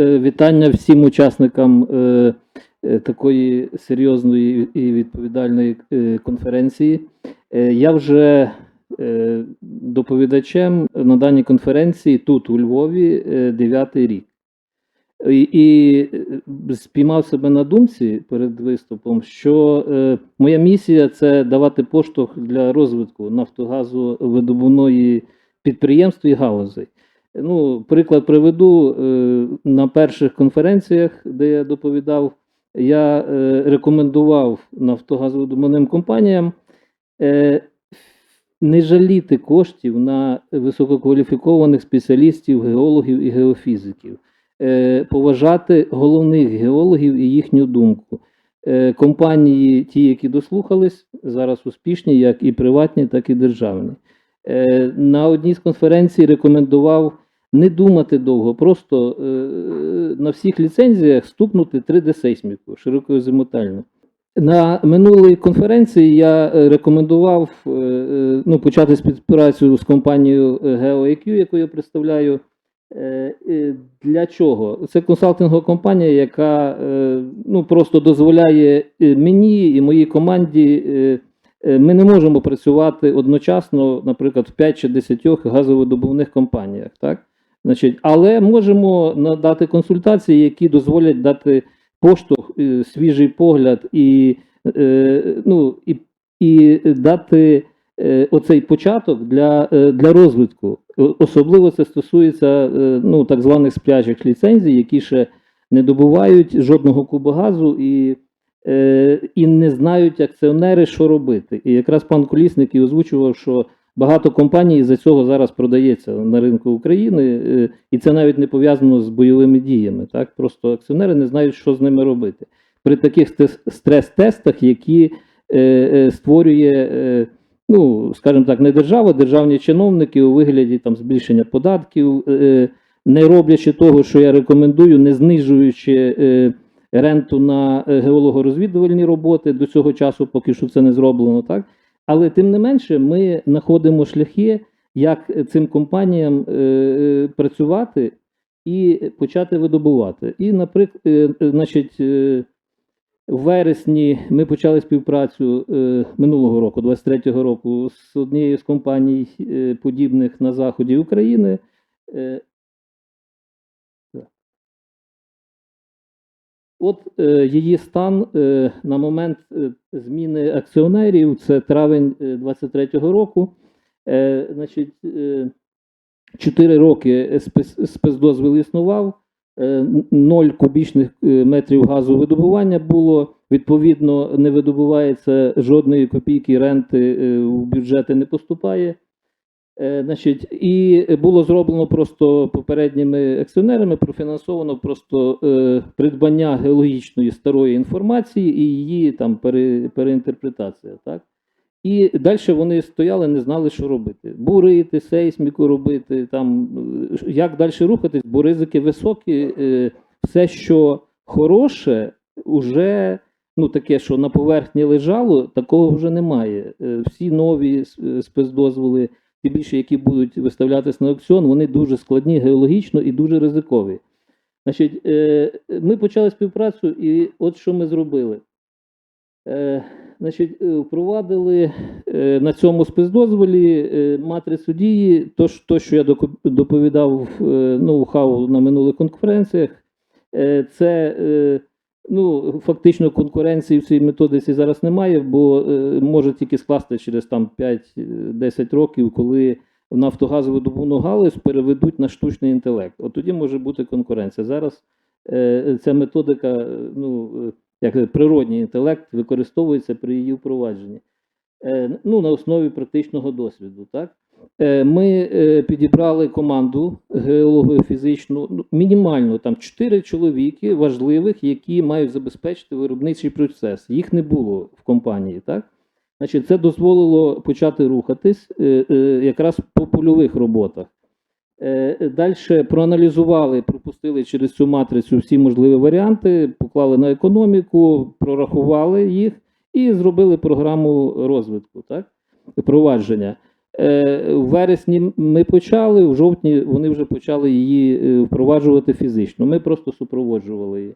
е, вітання всім учасникам е, е, такої серйозної і відповідальної конференції. Я вже доповідачем на даній конференції тут, у Львові, е, дев'ятий рік. І, і спіймав себе на думці перед виступом, що моя місія це давати поштовх для розвитку нафтогазу видобувної підприємств і галузей. Ну, приклад приведу е, на перших конференціях, де я доповідав, я е, рекомендував нафтогазовидобувним компаніям е, не жаліти коштів на висококваліфікованих спеціалістів, геологів і геофізиків, поважати головних геологів і їхню думку. Компанії, ті, які дослухались, зараз успішні, як і приватні, так і державні. Е, На одній з конференцій рекомендував не думати довго, просто е, на всіх ліцензіях стукнути 3D-сейсміку широкозимотальну. На минулій конференції я е, рекомендував ну, почати співпрацю з компанією GeoIQ, яку я представляю. Для чого? Це консалтингова компанія, яка ну, просто дозволяє мені і моїй команді. Е, Ми не можемо працювати одночасно, наприклад, в 5 чи 10 газовидобувних компаніях. Так? Значить, але можемо надати консультації, які дозволять дати поштовх, е, свіжий погляд і, е, ну, і, і дати оцей початок для, для розвитку. Особливо це стосується ну, так званих сплячих ліцензій, які ще не добувають жодного куба газу і, і не знають акціонери, що робити. І якраз пан Колісник і озвучував, що багато компаній за цього зараз продається на ринку України, е, і це навіть не пов'язано з бойовими діями. Так? Просто акціонери не знають, що з ними робити. При таких стрес-тестах, які е, е, створює, е, ну, скажімо так, не держава, державні чиновники у вигляді там, збільшення податків, е, не роблячи того, що я рекомендую, не знижуючи е, ренту на е, геологорозвідувальні роботи до цього часу, поки що це не зроблено, так? Але тим не менше, ми знаходимо шляхи, як цим компаніям е, е, працювати і почати видобувати. І, наприклад, значить, в вересні ми почали співпрацю минулого року, 23-го року, з однією з компаній, подібних на заході України. От е, її стан е, на момент е, зміни акціонерів, це травень е, 23-го року. Е, значить, е, 4 роки спец- спецдозвіл існував, е, 0 кубічних е, метрів газу видобування було. Відповідно, не видобувається жодної копійки ренти е, в бюджети не поступає. Е, Значить, і було зроблено просто попередніми акціонерами, профінансовано просто е, придбання геологічної старої інформації і її там пере, переінтерпретація. Так? І далі вони стояли, не знали, що робити. Бурити, сейсміку робити, там, е, як далі рухатись, бо ризики високі. Е, все, що хороше, вже ну, таке, що на поверхні лежало, такого вже немає. Е, Всі нові с- спецдозволи, ті більше, які будуть виставлятися на аукціон, вони дуже складні геологічно і дуже ризикові. Значить, е, ми почали співпрацю, і от що ми зробили. Е, Значить, е, впровадили на цьому спецдозволі матрицю дії, то, то що я доповідав е, ноу-хау на минулих конференціях, це ну, фактично конкуренції в цій методиці зараз немає, бо е, може тільки скласти через там 5-10 років, коли нафтогазовидобувну галузь переведуть на штучний інтелект. От тоді може бути конкуренція. Зараз е, ця методика, е, ну, е, як природній інтелект використовується при її впровадженні. Е, ну, на основі практичного досвіду. Так? Е, Ми е, підібрали команду геологофізичну, ну, мінімально там 4 чоловіки важливих, які мають забезпечити виробничий процес. Їх не було в компанії. Так? Значить, це дозволило почати рухатись е, якраз по польових роботах. Далі проаналізували, пропустили через цю матрицю всі можливі варіанти, поклали на економіку, прорахували їх і зробили програму розвитку, так? впровадження. Е, В вересні ми почали, в жовтні вони вже почали її е, впроваджувати фізично. Ми просто супроводжували її.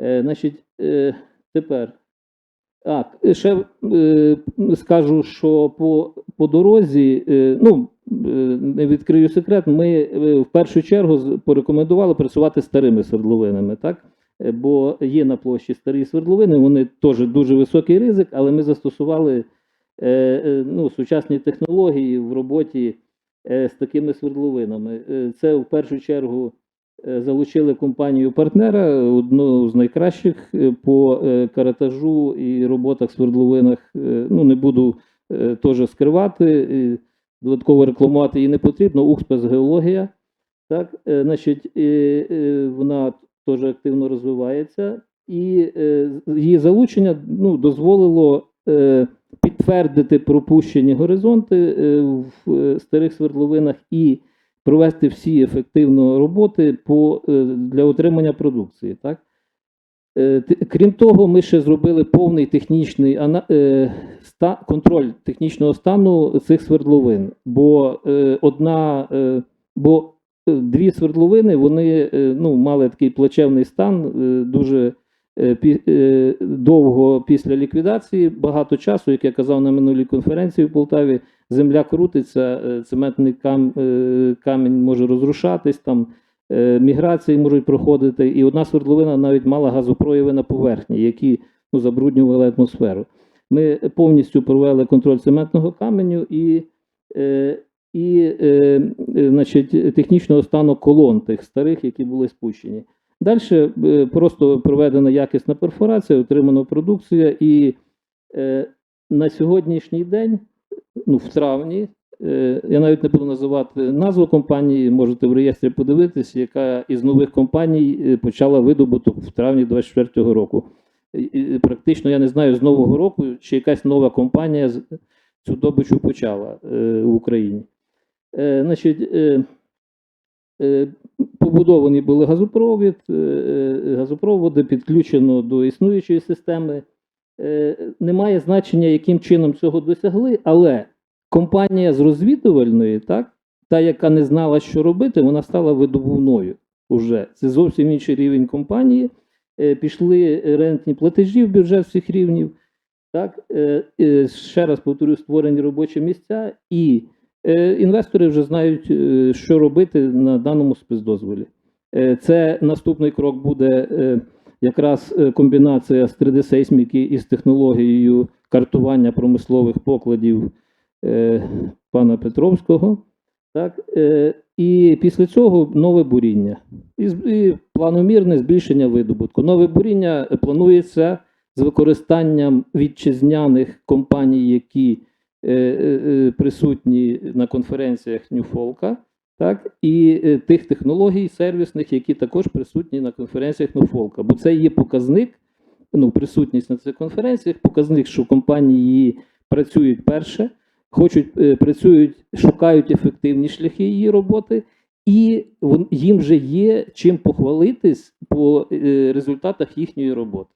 Е, Значить, тепер. А, ще е, скажу, що по, по дорозі, е, ну, не відкрию секрет, ми в першу чергу порекомендували працювати старими свердловинами, так? Бо є на площі старі свердловини, вони теж дуже високий ризик, але ми застосували ну, сучасні технології в роботі е, з такими свердловинами. Е, Це в першу чергу е, залучили компанію партнера, одну з найкращих е, по е, каратажу і роботах в свердловинах. Е, Ну, не буду е, теж скривати, додатково рекламувати її не потрібно. Укспецгеологія. Так, е, значить, е, е, вона теж активно розвивається, і е, її залучення ну, дозволило е, підтвердити пропущені горизонти е, в е, старих свердловинах і провести всі ефективно роботи по, е, для отримання продукції. Так? Крім того, ми ще зробили повний технічний контроль технічного стану цих свердловин. Бо одна, бо дві свердловини вони ну, мали такий плачевний стан, дуже довго після ліквідації, багато часу, як я казав на минулій конференції в Полтаві, земля крутиться, е, цементний кам, е, камінь може розрушатись там. е, Міграції можуть проходити, і одна свердловина навіть мала газопрояви на поверхні, які ну, забруднювали атмосферу. Ми повністю провели контроль цементного каменю і, е, і е, е, значить, технічного стану колон тих старих, які були спущені. Далі е, просто проведена якісна перфорація, отримана продукція, і е, на сьогоднішній день, ну, в травні, е, я навіть не буду називати назву компанії, можете в реєстрі подивитися, яка із нових компаній почала видобуток в травні 2024 року. І- Практично я не знаю з нового року, чи якась нова компанія цю добичу почала в Україні. Значить, побудовані були газопровід, е, е, газопроводи підключено до існуючої системи. Е, Немає значення, яким чином цього досягли, але компанія з розвідувальної, так, та, яка не знала, що робити, вона стала видобувною уже. Це зовсім інший рівень компанії. Е, Пішли рентні платежі в бюджет всіх рівнів. Так, е, е, ще раз повторю, створені робочі місця, і е, інвестори вже знають, е, що робити на даному спецдозволі. Е, Це наступний крок буде е, якраз е, комбінація з 3D-сейсміки із технологією картування промислових покладів е, пана Петровського. Так, е, і після цього нове буріння. І, планомірне збільшення видобутку. Нове буріння е, планується з використанням вітчизняних компаній, які е, е, е, присутні на конференціях Ньюфолка, так, і е, тих технологій сервісних, які також присутні на конференціях Ньюфолка. Бо це є показник, ну, присутність на цих конференціях, показник, що компанії працюють перше, хочуть, е, працюють, шукають ефективні шляхи її роботи, і їм вже є чим похвалитись по е, результатах їхньої роботи.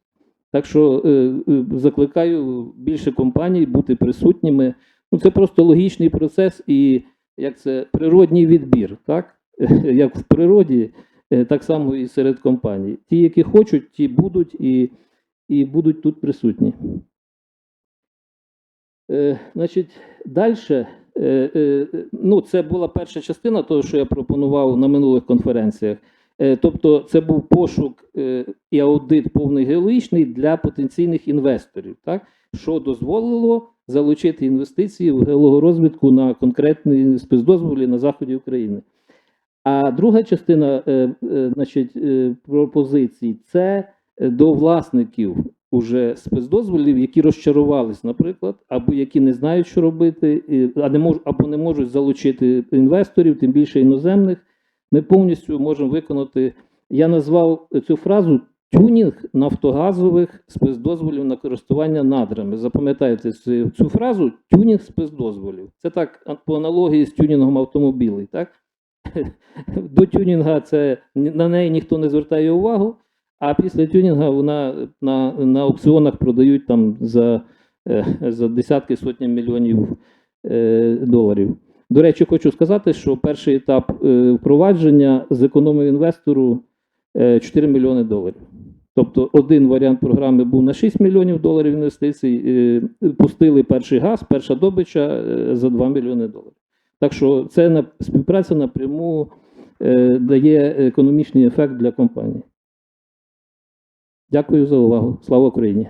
Так що е, е, закликаю більше компаній бути присутніми. Ну, це просто логічний процес і як це природній відбір, так? Як в природі, е, так само і серед компаній. Ті, які хочуть, ті будуть і, і будуть тут присутні. Е, значить, далі, е, е, ну, це була перша частина того, що я пропонував на минулих конференціях. Е, тобто, це був пошук е, і аудит повний геологічний для потенційних інвесторів, так? що дозволило залучити інвестиції в геологорозвідку на конкретні спецдозволі на заході України. А друга частина е, значить, пропозицій це до власників уже спецдозволів, які розчарувались, наприклад, або які не знають, що робити, а не мож, або не можуть залучити інвесторів, тим більше іноземних. Ми повністю можемо виконати. Я назвав цю фразу тюнінг нафтогазових спецдозволів на користування надрами. Запам'ятайте цю, фразу тюнінг спецдозволів. Це так по аналогії з тюнінгом автомобілів. Так? До тюнінга це на неї ніхто не звертає увагу. А після тюнінга вона на, на аукціонах продають там за, е, за десятки сотні мільйонів е, доларів. До речі, хочу сказати, що перший етап е, впровадження зекономив інвестору е, 4 мільйони доларів. Тобто один варіант програми був на 6 мільйонів доларів інвестицій, е, пустили перший газ, перша добича е, за 2 мільйони доларів. Так що це співпраця напряму е, дає економічний ефект для компанії. Дякую за увагу. Слава Україні!